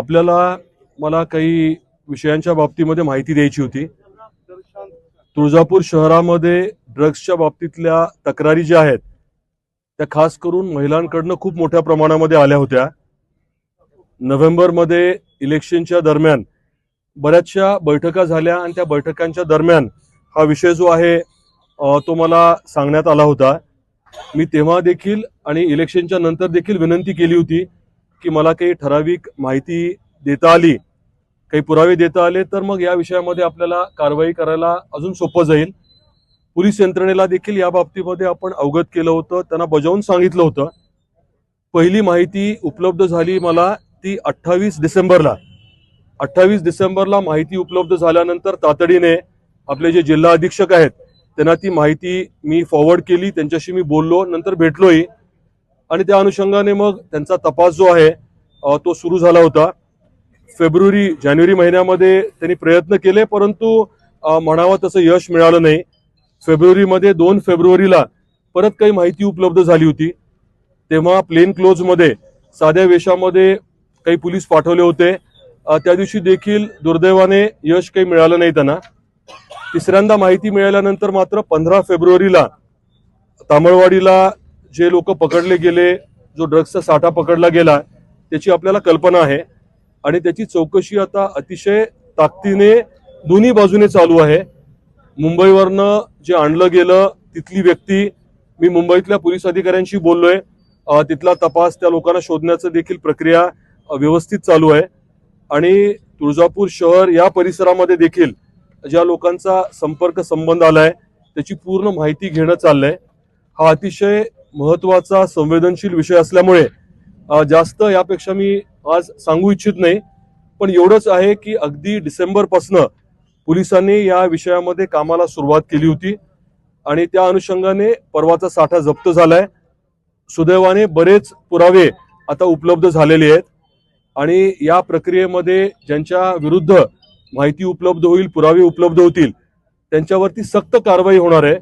आपल्याला मला काही विषयांच्या बाबतीमध्ये माहिती द्यायची होती. तुळजापूर शहरामध्ये ड्रग्सच्या बाबतीतल्या तक्रारी ज्या आहेत त्या खास करून महिलांकडनं खूप मोठ्या प्रमाणामध्ये आल्या होत्या. नोव्हेंबरमध्ये इलेक्शनच्या दरम्यान बऱ्याचशा बैठका झाल्या आणि त्या बैठकांच्या दरम्यान हा विषय जो आहे तो मला सांगण्यात आला होता. मी तेव्हा देखील आणि इलेक्शनच्या नंतर देखील विनंती केली होती की मला काही ठराविक माहिती देता आली काही पुरावे देता आले तर मग या विषयामध्ये आपल्याला कारवाई करायला अजून सोपं जाईल. पोलीस यंत्रणेला देखील या बाबतीमध्ये आपण अवगत केलं होतं त्यांना बजावून सांगितलं होतं. पहिली माहिती उपलब्ध झाली मला ती अठ्ठावीस डिसेंबरला. अठ्ठावीस डिसेंबरला माहिती उपलब्ध झाल्यानंतर तातडीने आपले जे जिल्हा अधीक्षक आहेत त्यांना ती माहिती मी फॉरवर्ड केली त्यांच्याशी मी बोललो नंतर भेटलोही. आणि त्या अनुषंगाने मग त्यांचा तपास जो आहे तो सुरू झाला होता. फेब्रुवारी जानेवारी महिन्यामध्ये त्यांनी प्रयत्न केले परंतु म्हणावं तसं यश मिळालं नाही. फेब्रुवारीमध्ये दोन फेब्रुवारीला परत काही माहिती उपलब्ध झाली होती. तेव्हा प्लेन क्लोजमध्ये साध्या वेशामध्ये काही पोलीस पाठवले होते. त्या दिवशी देखील दुर्दैवाने यश काही मिळालं नाही त्यांना. तिसऱ्यांदा माहिती मिळाल्यानंतर मात्र पंधरा फेब्रुवारीला तामळवाडीला जे लोक पकडले गेले जो ड्रग्सचा साठा पकडला गेला त्याची आपल्याला कल्पना आहे. आणि त्याची चौकशी आता अतिशय ताकदीने दोन्ही बाजूने चालू आहे. मुंबईवरनं जे आणलं गेलं तिथली व्यक्ती मी मुंबईतल्या पोलीस अधिकाऱ्यांशी बोललोय. तिथला तपास त्या लोकांना शोधण्याचं देखील प्रक्रिया व्यवस्थित चालू आहे. आणि तुळजापूर शहर या परिसरामध्ये देखील ज्या लोकांचा संपर्क संबंध आलाय त्याची पूर्ण माहिती घेणं चाललंय. हा अतिशय महत्त्वाचा संवेदनशील विषय असल्यामुळे जास्त यापेक्षा मी आज सांगू इच्छित नाही. पण एवढंच आहे की अगदी डिसेंबरपासनं पोलिसांनी या विषयामध्ये कामाला सुरुवात केली होती. आणि त्या अनुषंगाने परवाचा साठा जप्त झालाय. सुदैवाने बरेच पुरावे आता उपलब्ध झालेले आहेत. आणि या प्रक्रियेमध्ये ज्यांच्या विरुद्ध माहिती उपलब्ध होईल पुरावे उपलब्ध होतील त्यांच्यावरती सक्त कारवाई होणार आहे.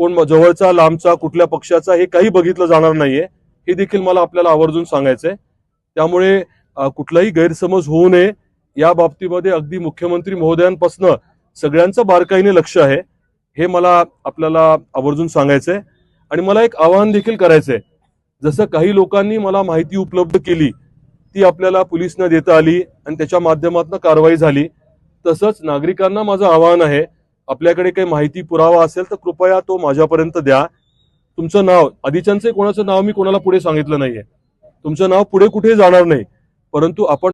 कोण जवळचा लांबचा कुठल्या पक्षाचा हे काही बघितलं जाणार नाहीये. हे देखील मला आपल्याला आवर्जून सांगायचंय. त्यामुळे कुठलाही गैरसमज होऊ नये. या बाबतीमध्ये अगदी मुख्यमंत्री महोदयांपासनं सगळ्यांचं बारकाईने लक्ष आहे. हे मला आपल्याला आवर्जून सांगायचंय. आणि मला एक आवाहन देखील करायचंय. जसं काही लोकांनी मला माहिती उपलब्ध केली ती आपल्याला पोलिसनं देता आली आणि त्याच्या माध्यमातून कारवाई झाली तसंच नागरिकांना माझं आवाहन आहे आपल्याकडे काही माहिती पुरावा असेल तर कृपया तो माझ्यापर्यंत द्या. तुमचं नाव आधीच्यांचे कोणाचं नाव मी कोणाला पुढे सांगितलं नाहीये. तुमचं नाव पुढे कुठे जाणार नाही. परंतु आपण